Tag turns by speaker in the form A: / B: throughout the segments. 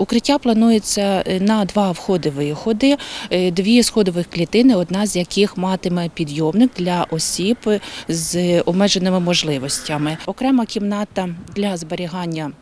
A: Укриття планується е, на два входи-виходи, е, дві сходових клітини, одна з яких матиме підйомник для осіб з обмеженими можливостями. Окрема кімната для зберігання.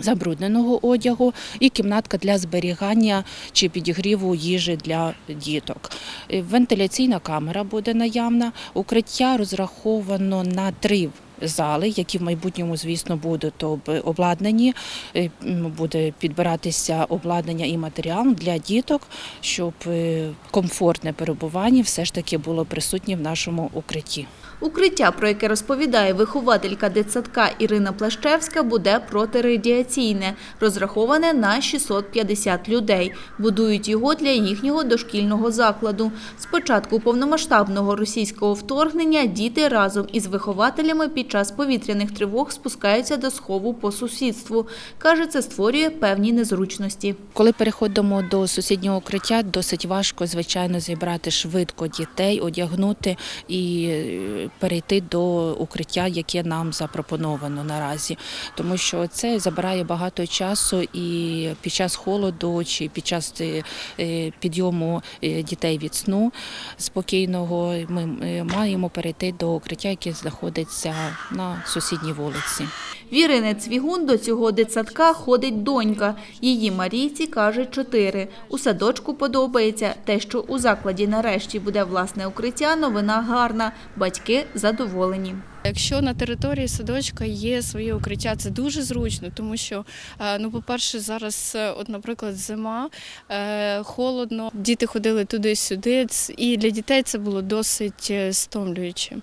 A: Забрудненого одягу і кімнатка для зберігання чи підігріву їжі для діток. Е, Вентиляційна камера буде наявна. Укриття розраховано на три зали, які в майбутньому, звісно, будуть об- обладнані. Е, Буде підбиратися обладнання і матеріал для діток, щоб е, комфортне перебування все ж таки було присутнє в нашому укритті.
B: Укриття, про яке розповідає вихователька дитсадка Ірина Плащевська, буде протирадіаційне, розраховане на 650 людей. Будують його для їхнього дошкільного закладу. З початку повномасштабного російського вторгнення діти разом із вихователями під час повітряних тривог спускаються до схову по сусідству. Каже, це створює певні незручності.
A: Коли переходимо до сусіднього укриття, досить важко, звичайно, зібрати швидко дітей, одягнути і е, перейти до укриття, яке нам запропоновано наразі, тому що це забирає багато часу і під час холоду чи під час е, е, підйому е, дітей від сну спокійного ми маємо перейти до укриття, яке знаходиться на сусідній вулиці.
B: В Ірини Цвігун до цього дитсадка ходить донька. Її Марійці каже чотири. У садочку подобається. Те, що у закладі нарешті буде власне укриття, новина гарна. Батьки задоволені.
C: Якщо на території садочка є своє укриття, це дуже зручно, тому що, е, ну, по-перше, зараз, е, от, наприклад, зима, е, холодно, діти ходили туди-сюди, і для дітей це було досить стомлююче.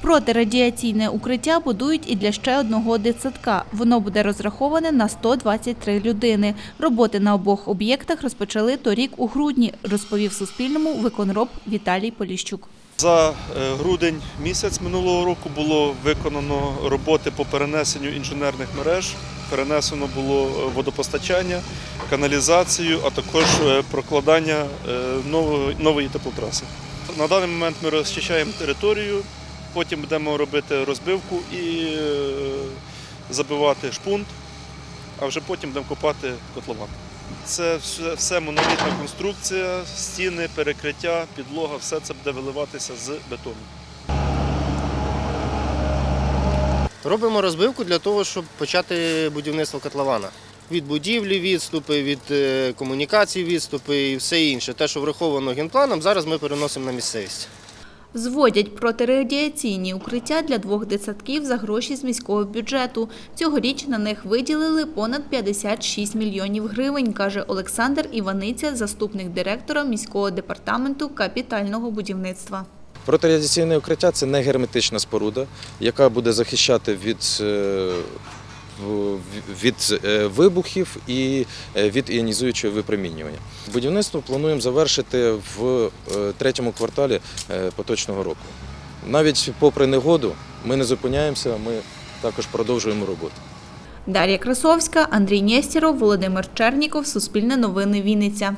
B: Протирадіаційне укриття будують і для ще одного дитсадка. Воно буде розраховане на 123 людини. Роботи на обох об'єктах розпочали торік у грудні, розповів Суспільному виконроб Віталій Поліщук.
D: За е, грудень місяць минулого року було виконано роботи по перенесенню інженерних мереж, перенесено було е, водопостачання, каналізацію, а також е, прокладання нової теплотраси. На даний момент ми розчищаємо територію, потім будемо робити розбивку і е, забивати шпунт, а вже потім будемо копати котлован. Це все, монолітна конструкція, стіни, перекриття, підлога, все це буде виливатися з бетону.
E: Робимо розбивку для того, щоб почати будівництво котлована. Від будівлі відступи, від е, комунікацій відступи і все інше. Те, що враховано генпланом, зараз ми переносимо на місцевість.
B: Зводять протирадіаційні укриття для двох дитсадків за гроші з міського бюджету. Цьогоріч на них виділили понад 56 мільйонів гривень, каже Олександр Іваниця, заступник директора міського департаменту капітального будівництва.
F: Протирадіаційне укриття це не герметична споруда, яка буде захищати від, е, від е, вибухів і е, від іонізуючого випромінювання. Будівництво плануємо завершити в е, третьому кварталі поточного року. Навіть попри негоду ми не зупиняємося, ми також продовжуємо роботу.
B: Дар'я Красовська, Андрій Нєстєров, Володимир Черніков, Суспільне новини Вінниця.